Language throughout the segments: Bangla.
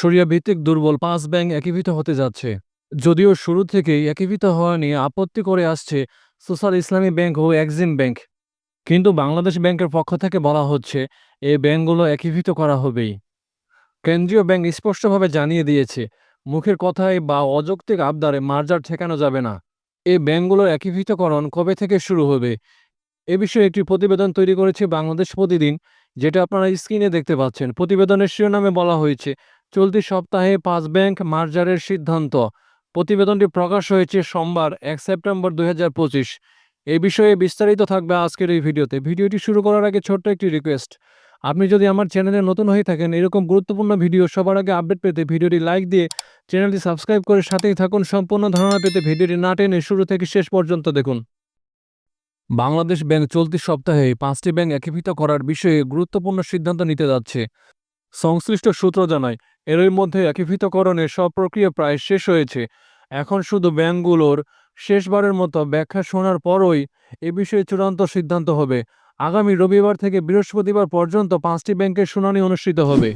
সরিয়া ভিত্তিক দুর্বল পাঁচ ব্যাংক একীভূত হতে যাচ্ছে। যদিও শুরু থেকেই একীভূত হওয়া নিয়ে আপত্তি করে আসছে সোশ্যাল ইসলামী ব্যাংক ও এক্সিম ব্যাংক। কিন্তু বাংলাদেশ ব্যাংকের পক্ষ থেকে বলা হচ্ছে, এই ব্যাংকগুলো একীভূত করা হবেই। কেন্দ্রীয় ব্যাংক স্পষ্টভাবে জানিয়ে দিয়েছে, মুখের কথায় বা অযৌক্তিক আবদারে মার্জার ঠেকানো যাবে না। এই ব্যাংকগুলোর একীভূতকরণ কবে থেকে শুরু হবে? এ বিষয়ে একটি প্রতিবেদন তৈরি করেছে বাংলাদেশ প্রতিদিন, যেটা আপনারা স্ক্রিনে দেখতে পাচ্ছেন। প্রতিবেদনের শিরোনামে বলা হয়েছে চলতি সপ্তাহে পাঁচ ব্যাংক মার্জারের সিদ্ধান্ত। প্রতিবেদনটি প্রকাশ হয়েছে সোমবার, এক সেপ্টেম্বর দুই এই বিষয়ে বিস্তারিত থাকবে আজকের এই ভিডিওতে। ভিডিওটি শুরু করার আগে ছোট্ট একটি রিকোয়েস্ট। আপনি যদি আমার চ্যানেলে নতুন হয়ে থাকেন, এরকম গুরুত্বপূর্ণ ভিডিও সবার আগে আপডেট পেতে ভিডিওটি লাইক দিয়ে চ্যানেলটি সাবস্ক্রাইব করে সাথেই থাকুন। সম্পূর্ণ ধারণা পেতে ভিডিওটি না টেনে শুরু থেকে শেষ পর্যন্ত দেখুন। বাংলাদেশ ব্যাংক চলতি সপ্তাহে পাঁচটি ব্যাংক একীভূত করার বিষয়ে গুরুত্বপূর্ণ সিদ্ধান্ত নিতে যাচ্ছে। সংশ্লিষ্ট সূত্র জানায় এরই মধ্যে একীভূতকরণের সব প্রক্রিয়া প্রায় শেষ হয়েছে। এখন শুধু ব্যাংকগুলোর শেষবারের মতো ব্যাখ্যা শোনার পরই এ বিষয়ে চূড়ান্ত সিদ্ধান্ত হবে। আগামী রবিবার থেকে বৃহস্পতিবার পর্যন্ত পাঁচটি ব্যাংকের শুনানি অনুষ্ঠিত হবে।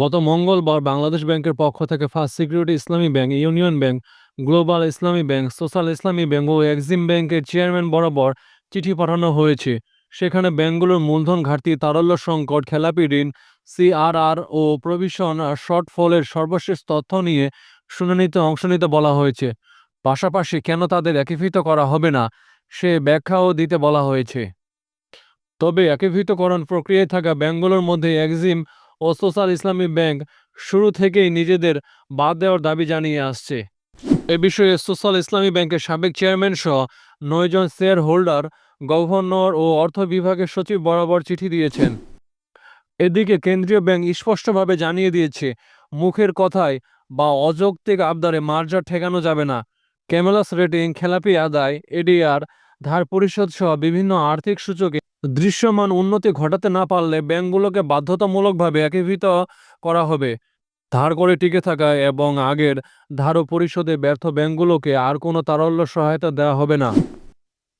গত মঙ্গলবার বাংলাদেশ ব্যাংকের পক্ষ থেকে first security Islami bank, union bank, global Islami bank, social Islami bank ও এক্সিম ব্যাংকের চেয়ারম্যান বরাবর চিঠি পাঠানো হয়েছে। সেখানে ব্যাংকগুলোর মূলধন ঘাটতি, তারল্য সংকট, খেলাপি ঋণ, সিআরআর ও প্রভিশন শর্টফলের সর্বশেষ তথ্য নিয়ে শুনানিতে অংশ নিতে বলা হয়েছে। পাশাপাশি কেন তাদের একীভূত করা হবে না, সে ব্যাখ্যাও দিতে বলা হয়েছে। তবে একীভূতকরণ প্রক্রিয়ায় থাকা ব্যাংকগুলোর মধ্যে এক্সিম ও সোশ্যাল ইসলামী ব্যাংক শুরু থেকেই নিজেদের বাদ দেওয়ার দাবি জানিয়ে আসছে। এ বিষয়ে সোশ্যাল ইসলামী ব্যাংকের সাবেক চেয়ারম্যান সহ নয়জন শেয়ার হোল্ডার গভর্নর ও অর্থ বিভাগের সচিব বরাবর চিঠি দিয়েছেন। এদিকে কেন্দ্রীয় ব্যাংক স্পষ্টভাবে জানিয়ে দিয়েছে, মুখের কথায় বা অযৌক্তিক আবদারে মার্জার ঠেকানো যাবে না। ক্যামেলাস রেটিং, খেলাপি আদায়, এডিআর, ধার পরিশোধ সহ বিভিন্ন আর্থিক সূচকে দৃশ্যমান উন্নতি ঘটাতে না পারলে ব্যাংকগুলোকে বাধ্যতামূলকভাবে একীভূত করা হবে। ধার করে টিকে থাকা এবং আগের ধার পরিশোধে ব্যর্থ ব্যাংকগুলোকে আর কোনো তারল্য সহায়তা দেওয়া হবে না।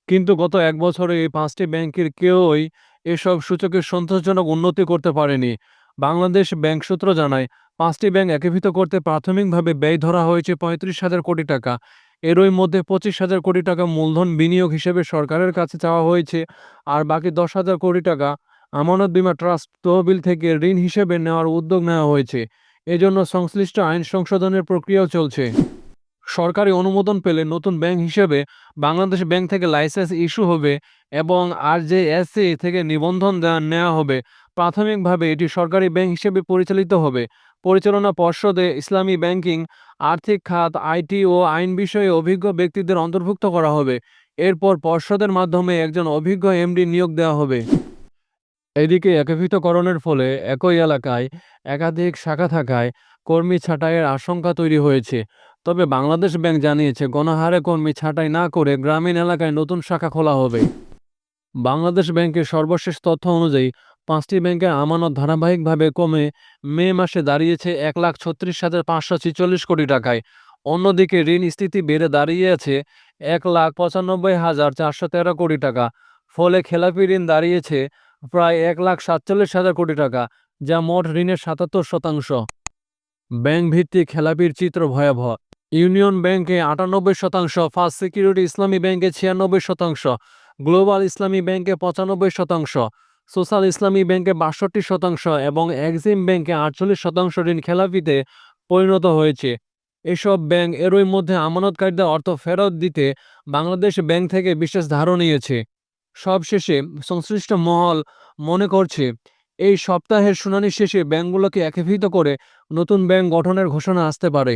কিন্তু গত এক বছরে এই পাঁচটি ব্যাংকের কেউই এসব সূচকের সন্তোষজনক উন্নতি করতে পারেনি। বাংলাদেশ ব্যাংক সূত্র জানায়, পাঁচটি ব্যাংক একীভূত করতে প্রাথমিকভাবে ব্যয় ধরা হয়েছে পঁয়ত্রিশ হাজার কোটি টাকা। এরই মধ্যে পঁচিশ হাজার কোটি টাকা মূলধন বিনিয়োগ হিসেবে সরকারের কাছে চাওয়া হয়েছে আর বাকি দশ হাজার কোটি টাকা আমানত বিমা ট্রাস্ট তহবিল থেকে ঋণ হিসেবে নেওয়ার উদ্যোগ নেওয়া হয়েছে। এজন্য সংশ্লিষ্ট আইন সংশোধনের প্রক্রিয়াও চলছে। সরকারি অনুমোদন পেলে নতুন ব্যাংক হিসেবে বাংলাদেশ ব্যাংক থেকে লাইসেন্স ইস্যু হবে এবং আর জে থেকে নিবন্ধন নেওয়া হবে। প্রাথমিকভাবে এটি সরকারি ব্যাংক হিসেবে পরিচালিত হবে। পরিচালনা পর্ষদে ইসলামী ব্যাংকিং, আর্থিক খাত আইটি ও আইন বিষয়ে অভিজ্ঞ ব্যক্তিদের অন্তর্ভুক্ত করা হবে। এরপর পর্ষদের মাধ্যমে একজন অভিজ্ঞ এমডি নিয়োগ দেওয়া হবে। এদিকে একীভূতকরণের ফলে একই এলাকায় একাধিক শাখা থাকায় কর্মী ছাঁটাইয়ের আশঙ্কা তৈরি হয়েছে। তবে বাংলাদেশ ব্যাংক জানিয়েছে, গণহারে কর্মী ছাঁটাই না করে গ্রামীণ এলাকায় নতুন শাখা খোলা হবে। বাংলাদেশ ব্যাংকের সর্বশেষ তথ্য অনুযায়ী, পাঁচটি ব্যাংকের আমানত ধারাবাহিকভাবে কমে মে মাসে দাঁড়িয়েছে এক লাখ ছত্রিশ হাজার পাঁচশো ছেচল্লিশ কোটি টাকায়। অন্যদিকে ঋণ স্থিতি বেড়ে দাঁড়িয়েছে এক লাখ পঁচানব্বই হাজার চারশো তেরো কোটি টাকা, ফলে খেলাপি ঋণ দাঁড়িয়েছে প্রায় এক লাখ সাতচল্লিশ হাজার কোটি টাকা, যা মোট ঋণের সাতাত্তর শতাংশ। ব্যাংক ভিত্তিক খেলাপির চিত্র ভয়াবহ। ইউনিয়ন ব্যাংকে আটানব্বই শতাংশ, ফার্স্ট সিকিউরিটি ইসলামী ব্যাংকে ছিয়ানব্বই শতাংশ, গ্লোবাল ইসলামী ব্যাংকে পঁচানব্বই শতাংশ, সোশ্যাল ইসলামী ব্যাংকে বাষট্টি শতাংশ এবং এক্সিম ব্যাংকে আটচল্লিশ শতাংশ ঋণ খেলাপিতে পরিণত হয়েছে। এসব ব্যাংক এরই মধ্যে আমানতকারীদের অর্থ ফেরত দিতে বাংলাদেশ ব্যাংক থেকে বিশেষ ধারণ নিয়েছে। সবশেষে সংশ্লিষ্ট মহল মনে করছে, এই সপ্তাহের শুনানি শেষে ব্যাংকগুলোকে একীভূত করে নতুন ব্যাংক গঠনের ঘোষণা আসতে পারে।